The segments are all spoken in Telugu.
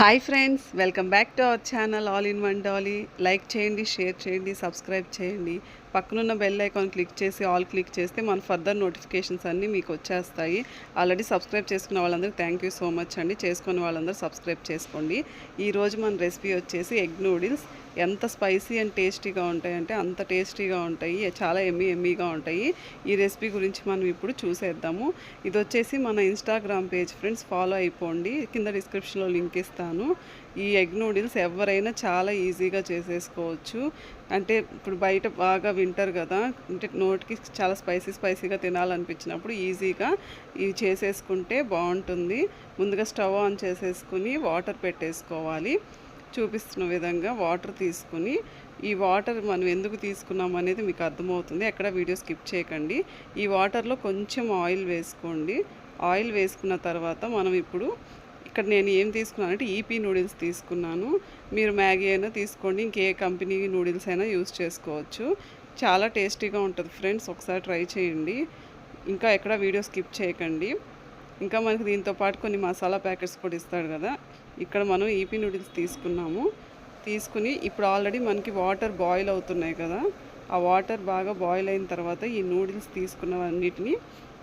Hi friends welcome back to our channel all in one Dolly like చేయండి షేర్ చేయండి సబ్స్క్రైబ్ చేయండి. పక్కనున్న బెల్ ఐకాన్ క్లిక్ చేసి ఆల్ క్లిక్ చేస్తే మన ఫర్దర్ నోటిఫికేషన్స్ అన్నీ మీకు వచ్చేస్తాయి. ఆల్రెడీ సబ్స్క్రైబ్ చేసుకున్న వాళ్ళందరూ థ్యాంక్ యూ సో మచ్ అండి. చేసుకున్న వాళ్ళందరూ సబ్స్క్రైబ్ చేసుకోండి. ఈరోజు మన రెసిపీ వచ్చేసి ఎగ్ నూడిల్స్ ఎంత స్పైసీ అండ్ టేస్టీగా ఉంటాయంటే అంత టేస్టీగా ఉంటాయి. చాలా ఎమ్మీ ఎమ్మీగా ఉంటాయి. ఈ రెసిపీ గురించి మనం ఇప్పుడు చూసేద్దాము. ఇది వచ్చేసి మన ఇన్స్టాగ్రామ్ పేజ్ ఫ్రెండ్స్ ఫాలో అయిపోండి. కింద డిస్క్రిప్షన్లో లింక్ ఇస్తాను. ఈ ఎగ్ నూడిల్స్ ఎవరైనా చాలా ఈజీగా చేసేసుకోవచ్చు. అంటే ఇప్పుడు బయట బాగా వింటర్ కదా అంటే నోటికి చాలా స్పైసీ స్పైసీగా తినాలనిపించినప్పుడు ఈజీగా ఇవి చేసేసుకుంటే బాగుంటుంది. ముందుగా స్టవ్ ఆన్ చేసేసుకుని వాటర్ పెట్టేసుకోవాలి. చూపిస్తున్న విధంగా వాటర్ తీసుకుని ఈ వాటర్ మనం ఎందుకు తీసుకున్నాం అనేది మీకు అర్థమవుతుంది. ఎక్కడ వీడియో స్కిప్ చేయకండి. ఈ వాటర్లో కొంచెం ఆయిల్ వేసుకోండి. ఆయిల్ వేసుకున్న తర్వాత మనం ఇప్పుడు ఇక్కడ నేను ఏం తీసుకున్నాను అంటే ఈపీ నూడిల్స్ తీసుకున్నాను. మీరు మ్యాగీ అయినా తీసుకోండి ఇంకే కంపెనీ నూడిల్స్ అయినా యూస్ చేసుకోవచ్చు. చాలా టేస్టీగా ఉంటుంది ఫ్రెండ్స్ ఒకసారి ట్రై చేయండి. ఇంకా ఎక్కడ వీడియో స్కిప్ చేయకండి. ఇంకా మనకి దీంతో పాటు కొన్ని మసాలా ప్యాకెట్స్ కూడా ఇస్తాడు కదా. ఇక్కడ మనం ఈపీ నూడిల్స్ తీసుకున్నాము. తీసుకుని ఇప్పుడు ఆల్రెడీ మనకి వాటర్ బాయిల్ అవుతున్నాయి కదా. ఆ వాటర్ బాగా బాయిల్ అయిన తర్వాత ఈ నూడిల్స్ తీసుకున్నవన్నిటిని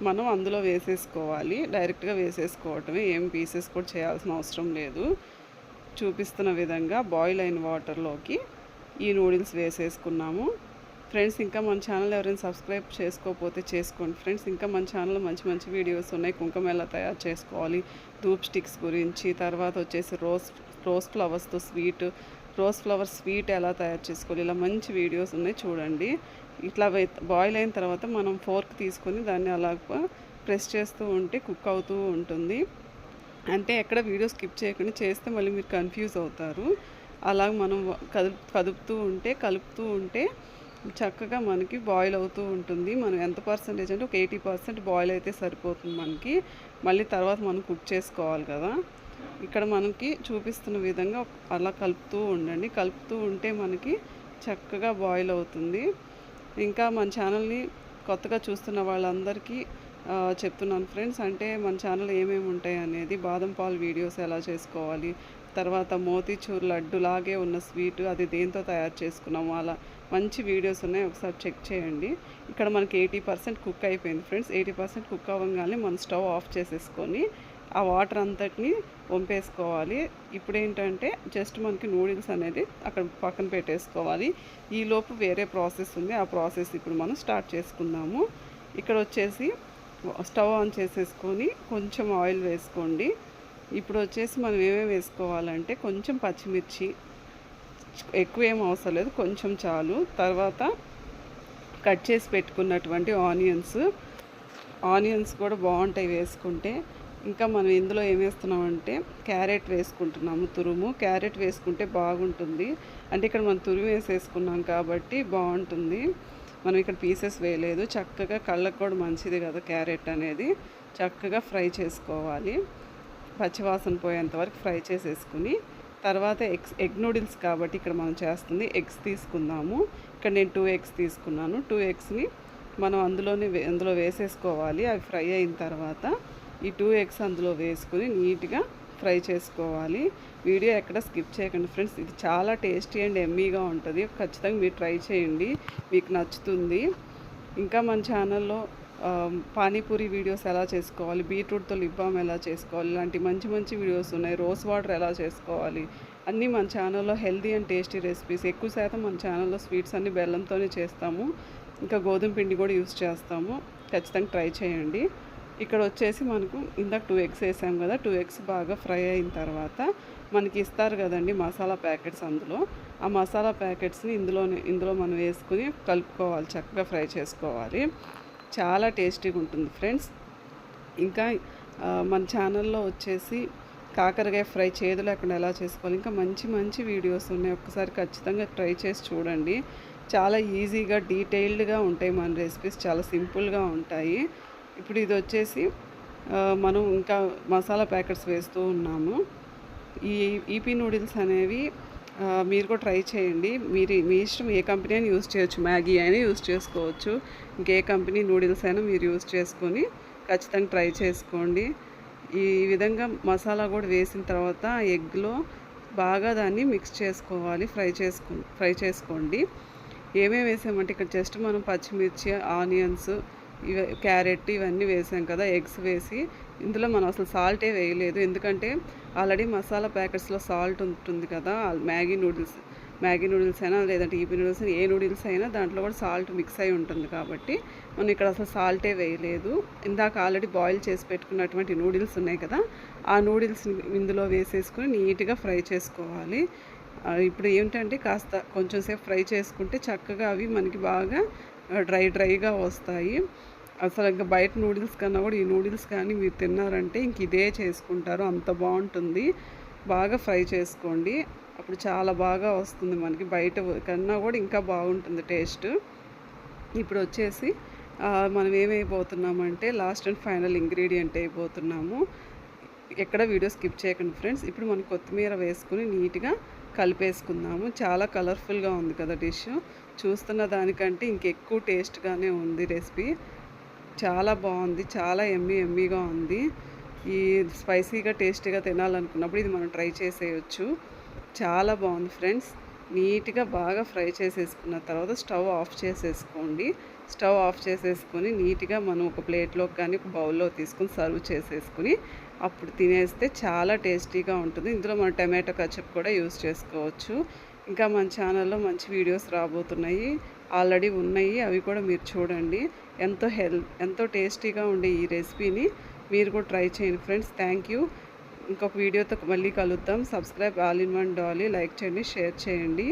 మనం అందులో వేసేసుకోవాలి. డైరెక్ట్గా వేసేసుకోవటమే. ఏం పీసెస్ కూడా చేయాల్సిన అవసరం లేదు. చూపిస్తున్న విధంగా బాయిల్ అయిన వాటర్లోకి ఈ నూడిల్స్ వేసేసుకున్నాము. ఫ్రెండ్స్ ఇంకా మన ఛానల్ ఎవరైనా సబ్స్క్రైబ్ చేసుకోకపోతే చేసుకోండి. ఫ్రెండ్స్ ఇంకా మన ఛానల్లో మంచి మంచి వీడియోస్ ఉన్నాయి. కుంకుమ ఎలా తయారు చేసుకోవాలి ధూప్ స్టిక్స్ గురించి తర్వాత వచ్చేసి రోజ్ రోజ్ ఫ్లవర్స్తో స్వీట్ రోజ్ ఫ్లవర్ స్వీట్ ఎలా తయారు చేసుకోవాలి ఇలా మంచి వీడియోస్ ఉన్నాయి. చూడండి. ఇట్లా బాయిల్ అయిన తర్వాత మనం ఫోర్క్ తీసుకొని దాన్ని అలా ప్రెస్ చేస్తూ ఉంటే కుక్ అవుతూ ఉంటుంది. అంటే ఎక్కడ వీడియో స్కిప్ చేయకుండా చేస్తే మళ్ళీ మీరు కన్ఫ్యూజ్ అవుతారు. అలాగ మనం కదుపు కదుపుతూ ఉంటే కలుపుతూ ఉంటే చక్కగా మనకి బాయిల్ అవుతూ ఉంటుంది. మనం ఎంత పర్సంటేజ్ అంటే ఒక ఎయిటీ పర్సెంట్ బాయిల్ అయితే సరిపోతుంది మనకి. మళ్ళీ తర్వాత మనం కుక్ చేసుకోవాలి కదా. ఇక్కడ మనకి చూపిస్తున్న విధంగా అలా కలుపుతూ ఉండండి. కలుపుతూ ఉంటే మనకి చక్కగా బాయిల్ అవుతుంది. ఇంకా మన ఛానల్ని కొత్తగా చూస్తున్న వాళ్ళందరికీ చెప్తున్నాను ఫ్రెండ్స్. అంటే మన ఛానల్ ఏమేమి ఉంటాయి అనేది బాదం పాలు వీడియోస్ ఎలా చేసుకోవాలి తర్వాత మోతీచూర్ లడ్డు లాగే ఉన్న స్వీట్ అది దేంతో తయారు చేసుకున్నాము అలా మంచి వీడియోస్ ఉన్నాయి ఒకసారి చెక్ చేయండి. ఇక్కడ మనకి ఎయిటీ పర్సెంట్ కుక్ అయిపోయింది ఫ్రెండ్స్. ఎయిటీ పర్సెంట్ కుక్ అవ్వగానే మనం స్టవ్ ఆఫ్ చేసేసుకొని ఆ వాటర్ అంతటిని వంపేసుకోవాలి. ఇప్పుడు ఏంటంటే జస్ట్ మనకి నూడిల్స్ అనేది అక్కడ పక్కన పెట్టేసుకోవాలి. ఈలోపు వేరే ప్రాసెస్ ఉంది. ఆ ప్రాసెస్ ఇప్పుడు మనం స్టార్ట్ చేసుకుందాము. ఇక్కడ వచ్చేసి స్టవ్ ఆన్ చేసేసుకొని కొంచెం ఆయిల్ వేసుకోండి. ఇప్పుడు వచ్చేసి మనం ఏమేమి వేసుకోవాలంటే కొంచెం పచ్చిమిర్చి ఎక్కువ ఏం అవసరం లేదు కొంచెం చాలు. తర్వాత కట్ చేసి పెట్టుకున్నటువంటి ఆనియన్స్. ఆనియన్స్ కూడా బాగుంటాయి వేసుకుంటే. ఇంకా మనం ఇందులో ఏం వేస్తున్నామంటే క్యారెట్ వేసుకుంటున్నాము తురుము. క్యారెట్ వేసుకుంటే బాగుంటుంది. అంటే ఇక్కడ మనం తురుము వేసేసుకున్నాం కాబట్టి బాగుంటుంది. మనం ఇక్కడ పీసెస్ వేయలేదు. చక్కగా కళ్ళకు కూడా మంచిది కదా క్యారెట్ అనేది. చక్కగా ఫ్రై చేసుకోవాలి. పచ్చివాసన పోయేంత వరకు ఫ్రై చేసేసుకుని తర్వాత ఎగ్స్ ఎగ్ నూడిల్స్ కాబట్టి ఇక్కడ మనం చేస్తుంది ఎగ్స్ తీసుకుందాము. ఇక్కడ నేను టూ ఎగ్స్ తీసుకున్నాను. టూ ఎగ్స్ని మనం అందులోనే అందులో వేసేసుకోవాలి. అవి ఫ్రై అయిన తర్వాత ఈ టూ ఎగ్స్ అందులో వేసుకుని నీట్గా ఫ్రై చేసుకోవాలి. వీడియో ఎక్కడ స్కిప్ చేయకండి ఫ్రెండ్స్. ఇది చాలా టేస్టీ అండ్ ఎమ్మీగా ఉంటుంది. ఖచ్చితంగా మీరు ట్రై చేయండి. మీకు నచ్చుతుంది. ఇంకా మన ఛానల్లో పానీపూరి వీడియోస్ ఎలా చేసుకోవాలి బీట్రూట్తో లిబ్బామ్ ఎలా చేసుకోవాలి ఇలాంటి మంచి మంచి వీడియోస్ ఉన్నాయి. రోజ్ వాటర్ ఎలా చేసుకోవాలి అన్నీ మన ఛానల్లో హెల్దీ అండ్ టేస్టీ రెసిపీస్. ఎక్కువ శాతం మన ఛానల్లో స్వీట్స్ అన్ని బెల్లంతోనే చేస్తాము. ఇంకా గోధుమ పిండి కూడా యూస్ చేస్తాము. ఖచ్చితంగా ట్రై చేయండి. ఇక్కడ వచ్చేసి మనకు ఇందాక టూ ఎగ్స్ వేసాం కదా టూ ఎగ్స్ బాగా ఫ్రై అయిన తర్వాత మనకి ఇస్తారు కదండి మసాలా ప్యాకెట్స్ అందులో. ఆ మసాలా ప్యాకెట్స్ని ఇందులోనే ఇందులో మనం వేసుకుని కలుపుకోవాలి చక్కగా ఫ్రై చేసుకోవాలి. చాలా టేస్టీగా ఉంటుంది ఫ్రెండ్స్. ఇంకా మన ఛానల్లో వచ్చేసి కాకరకాయ ఫ్రై చేదు లేకుండా ఎలా చేసుకోవాలి ఇంకా మంచి మంచి వీడియోస్ ఉన్నాయి. ఒక్కసారి ఖచ్చితంగా ట్రై చేసి చూడండి. చాలా ఈజీగా డీటెయిల్డ్గా ఉంటాయి మన రెసిపీస్ చాలా సింపుల్గా ఉంటాయి. ఇప్పుడు ఇది వచ్చేసి మనం ఇంకా మసాలా ప్యాకెట్స్ వేస్తూ ఉన్నాము. ఈ ఈపీ నూడిల్స్ అనేవి మీరు కూడా ట్రై చేయండి. మీరు మీ ఇష్టం ఏ కంపెనీ అయినా యూస్ చేయొచ్చు. మ్యాగీ అయినా యూస్ చేసుకోవచ్చు. ఇంకే కంపెనీ నూడిల్స్ అయినా మీరు యూస్ చేసుకొని ఖచ్చితంగా ట్రై చేసుకోండి. ఈ విధంగా మసాలా కూడా వేసిన తర్వాత ఎగ్లో బాగా దాన్ని మిక్స్ చేసుకోవాలి. ఫ్రై చేసుకో ఫ్రై చేసుకోండి. ఏమేమి వేసామంటే ఇక్కడ జస్ట్ మనం పచ్చిమిర్చి ఆనియన్స్ ఇవ క్యారెట్ ఇవన్నీ వేసాం కదా ఎగ్స్ వేసి. ఇందులో మనం అసలు సాల్టే వేయలేదు. ఎందుకంటే ఆల్రెడీ మసాలా ప్యాకెట్స్లో సాల్ట్ ఉంటుంది కదా మ్యాగీ నూడిల్స్. మ్యాగీ నూడిల్స్ అయినా లేదంటే ఈపీ నూడిల్స్ ఏ నూడిల్స్ అయినా దాంట్లో కూడా సాల్ట్ మిక్స్ అయి ఉంటుంది కాబట్టి మనం ఇక్కడ అసలు సాల్టే వేయలేదు. ఇందాక ఆల్రెడీ బాయిల్ చేసి పెట్టుకున్నటువంటి నూడిల్స్ ఉన్నాయి కదా ఆ నూడిల్స్ ఇందులో వేసేసుకుని నీట్గా ఫ్రై చేసుకోవాలి. ఇప్పుడు ఏంటంటే కాస్త కొంచెం సేపు ఫ్రై చేసుకుంటే చక్కగా అవి మనకి బాగా డ్రై డ్రైగా వస్తాయి. అసలు ఇంకా బయట నూడిల్స్ కన్నా కూడా ఈ నూడిల్స్ కానీ మీరు తిన్నారంటే ఇంక ఇదే చేసుకుంటారు. అంత బాగుంటుంది. బాగా ఫ్రై చేసుకోండి. అప్పుడు చాలా బాగా వస్తుంది మనకి. బయట కన్నా కూడా ఇంకా బాగుంటుంది టేస్ట్. ఇప్పుడు వచ్చేసి మనం ఏమైపోతున్నామంటే లాస్ట్ అండ్ ఫైనల్ ఇంగ్రీడియంట్ అయిపోతున్నాము. ఎక్కడ వీడియో స్కిప్ చేయకండి ఫ్రెండ్స్. ఇప్పుడు మనం కొత్తిమీర వేసుకుని నీట్గా కలిపేసుకుందాము. చాలా కలర్ఫుల్గా ఉంది కదా డిష్. చూస్తున్న దానికంటే ఇంకెక్కువ టేస్ట్గానే ఉంది రెసిపీ. చాలా బాగుంది చాలా ఎమ్మీ ఎమ్మీగా ఉంది. ఈ స్పైసీగా టేస్టీగా తినాలనుకున్నప్పుడు ఇది మనం ట్రై చేసేయచ్చు. చాలా బాగుంది ఫ్రెండ్స్. నీట్గా బాగా ఫ్రై చేసేసుకున్న తర్వాత స్టవ్ ఆఫ్ చేసేసుకోండి. స్టవ్ ఆఫ్ చేసేసుకొని నీట్గా మనం ఒక ప్లేట్లోకి కానీ ఒక బౌల్లో తీసుకుని సర్వ్ చేసేసుకుని అప్పుడు తినేస్తే చాలా టేస్టీగా ఉంటుంది. ఇందులో మనం టమాటో కచప్ కూడా యూస్ చేసుకోవచ్చు. ఇంకా మన ఛానల్లో మంచి వీడియోస్ రాబోతున్నాయి. ఆల్రెడీ ఉన్నాయి. అవి కూడా మీరు చూడండి. ఎంతో హెల్త్ ఎంతో టేస్టీగా ఉండే ఈ రెసిపీని మీరు కూడా ట్రై చేయండి ఫ్రెండ్స్ థ్యాంక్ యూ ఇంకొక వీడియోతో మళ్ళీ కలుద్దాం. Subscribe all in one Dolly like చేయండి షేర్ చేయండి.